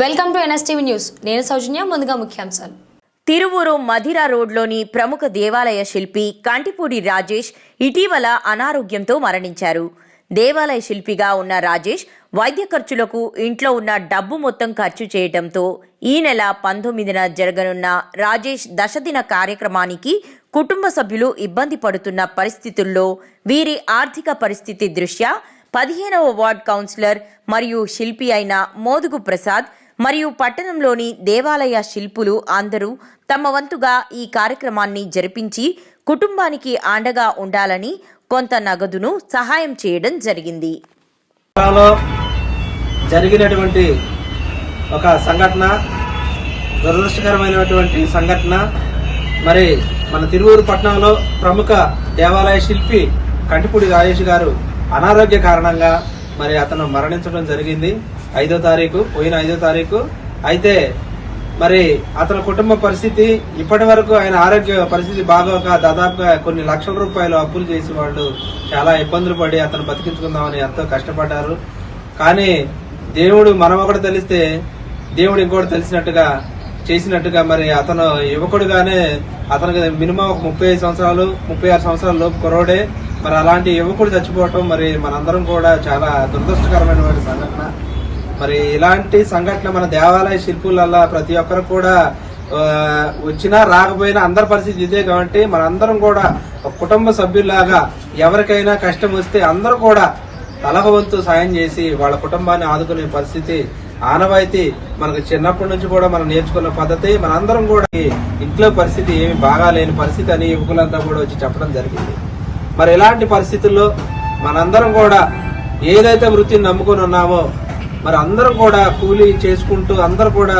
Welcome to NSTV news. నేను సౌజన్య ముందుగా ముఖ్యాంశాలు. తిరువూరు మధిర రోడ్లోని ప్రముఖ దేవాలయ శిల్పి కంటిపూడి రాజేష్ ఇటీవల అనారోగ్యంతో మరణించారు. దేవాలయ శిల్పిగా ఉన్న రాజేష్ వైద్య ఖర్చులకు ఇంట్లో ఉన్న డబ్బు మొత్తం ఖర్చు చేయడంతో ఈ నెల పంతొమ్మిదిన జరగనున్న రాజేష్ దశదిన కార్యక్రమానికి కుటుంబ సభ్యులు ఇబ్బంది పడుతున్న పరిస్థితుల్లో వీరి ఆర్థిక పరిస్థితి దృష్ట్యా పదిహేనవ వార్డ్ కౌన్సిలర్ మరియు శిల్పి అయిన మోదుగు ప్రసాద్ మరియు పట్టణంలోని దేవాలయ శిల్పులు అందరూ తమ వంతుగా ఈ కార్యక్రమాన్ని జరిపించి కుటుంబానికి అండగా ఉండాలని కొంత నగదును సహాయం చేయడం జరిగింది. జరిగినటువంటి ఒక సంఘటన దురదృష్టకరమైనటువంటి సంఘటన మరి మన తిరువూరు పట్టణంలో ప్రముఖ దేవాలయ శిల్పి కంటిపూడి రాజేష్ గారు అనారోగ్య కారణంగా మరి అతను మరణించడం జరిగింది ఐదో తారీఖు పోయిన ఐదో తారీఖు. అయితే మరి అతని కుటుంబ పరిస్థితి ఇప్పటి వరకు ఆయన ఆరోగ్య పరిస్థితి బాగోక దాదాపుగా కొన్ని లక్షల రూపాయలు అప్పులు చేసి వాళ్ళు చాలా ఇబ్బందులు పడి అతను బతికించుకుందామని ఎంతో కష్టపడ్డారు. కానీ దేవుడు మనం ఒకటి తెలిస్తే దేవుడు ఇంకోటి తెలిసినట్టుగా చేసినట్టుగా మరి అతను యువకుడుగానే అతనికి మినిమం ఒక ముప్పై ఐదు సంవత్సరాలు ముప్పై ఆరు సంవత్సరాల లోపు కురవడే మరి అలాంటి యువకుడు చచ్చిపోవటం మరి మనందరం కూడా చాలా దురదృష్టకరమైన సంఘటన. మరి ఇలాంటి సంఘటన మన దేవాలయ శిల్పులల్లా ప్రతి ఒక్కరు కూడా వచ్చినా రాకపోయినా అందరి పరిస్థితి ఇదే కాబట్టి మనందరం కూడా ఒక కుటుంబ సభ్యుల్లాగా ఎవరికైనా కష్టం వస్తే అందరూ కూడా తలహవంతు సాయం చేసి వాళ్ళ కుటుంబాన్ని ఆదుకునే పరిస్థితి ఆనవాయితీ మనకు చిన్నప్పటి నుంచి కూడా మనం నేర్చుకున్న పద్ధతి. మనందరం కూడా ఇంట్లో పరిస్థితి ఏమి బాగాలేని పరిస్థితి అని యువకులంతా కూడా వచ్చి చెప్పడం జరిగింది. మరి ఇలాంటి పరిస్థితుల్లో మనందరం కూడా ఏదైతే వృత్తిని నమ్ముకొని ఉన్నామో మరి అందరం కూడా కూలీ చేసుకుంటూ అందరూ కూడా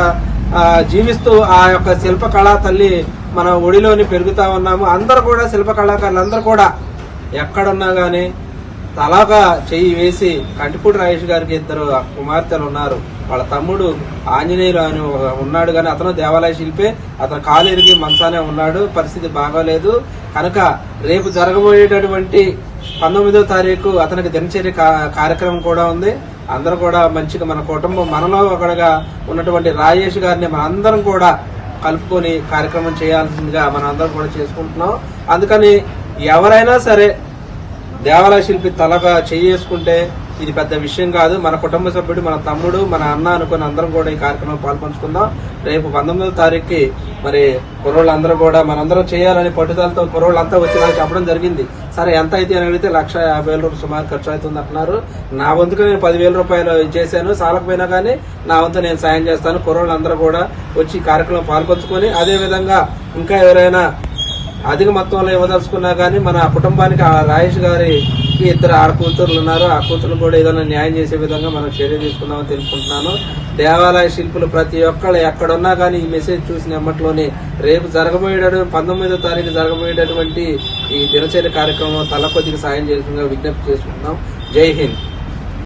జీవిస్తూ ఆ యొక్క శిల్పకళా తల్లి మన ఒడిలోని పెరుగుతా ఉన్నాము. అందరూ కూడా శిల్పకళాకారులు అందరూ కూడా ఎక్కడున్నా కానీ తలాగా చెయ్యి వేసి కంటిపూడి రాజేష్ గారికి ఇద్దరు కుమార్తెలు ఉన్నారు. వాళ్ళ తమ్ముడు ఆంజనేయులు అని ఉన్నాడు కానీ అతను దేవాలయ శిల్పే. అతను కాలు ఎరిగి మంచానే ఉన్నాడు. పరిస్థితి బాగోలేదు. కనుక రేపు జరగబోయేటటువంటి పంతొమ్మిదో తారీఖు అతనికి దినచర్య కా- కార్యక్రమం కూడా ఉంది. అందరూ కూడా మంచిగా మన కుటుంబం మనలో ఒకడుగా ఉన్నటువంటి రాజేష్ గారిని మనందరం కూడా కలుపుకొని కార్యక్రమం చేయాల్సిందిగా మనం అందరం కూడా చేసుకుంటున్నాం. అందుకని ఎవరైనా సరే దేవాలయ శిల్పి తలగా చేసుకుంటే ఇది పెద్ద విషయం కాదు. మన కుటుంబ సభ్యుడు మన తమ్ముడు మన అన్న అనుకుని అందరం కూడా ఈ కార్యక్రమం పాల్పంచుకుందాం. రేపు పంతొమ్మిదో తారీఖుకి మరి కుర్రోళ్ళందరూ కూడా మనందరం చేయాలని పట్టుదలతో కుర్రోళ్ళంతా వచ్చి నాకు చెప్పడం జరిగింది. సరే ఎంత అయితే అని అడిగితే లక్ష యాభై వేల రూపాయలు సుమారు ఖర్చు అవుతుంది అంటున్నారు. నా వంతుకు నేను పదివేల రూపాయలు చేశాను. సాలకపోయినా కానీ నా వంతు నేను సాయం చేస్తాను. కుర్రోళ్ళందరూ కూడా వచ్చి కార్యక్రమం పాల్పంచుకొని అదే విధంగా ఇంకా ఎవరైనా అధిక మొత్తంలో ఇవ్వదలుచుకున్నా కానీ మన కుటుంబానికి ఆ రాయేష్ గారికి ఇద్దరు ఆడ కూతుర్లు ఉన్నారు. ఆ కూతురు కూడా ఏదైనా న్యాయం చేసే విధంగా మనం చర్య తీసుకుందామని తెలుసుకుంటున్నాను దేవాలయ శిల్పులు ప్రతి ఒక్కళ్ళు ఎక్కడున్నా కానీ ఈ మెసేజ్ చూసిన ఎమ్మట్లోనే రేపు జరగబోయేట పంతొమ్మిదో తారీఖు జరగబోయేటటువంటి ఈ దినచర్య కార్యక్రమం తల కొద్దిగా సాయం చేసిన విజ్ఞప్తి చేసుకుంటున్నాం. జై హింద్.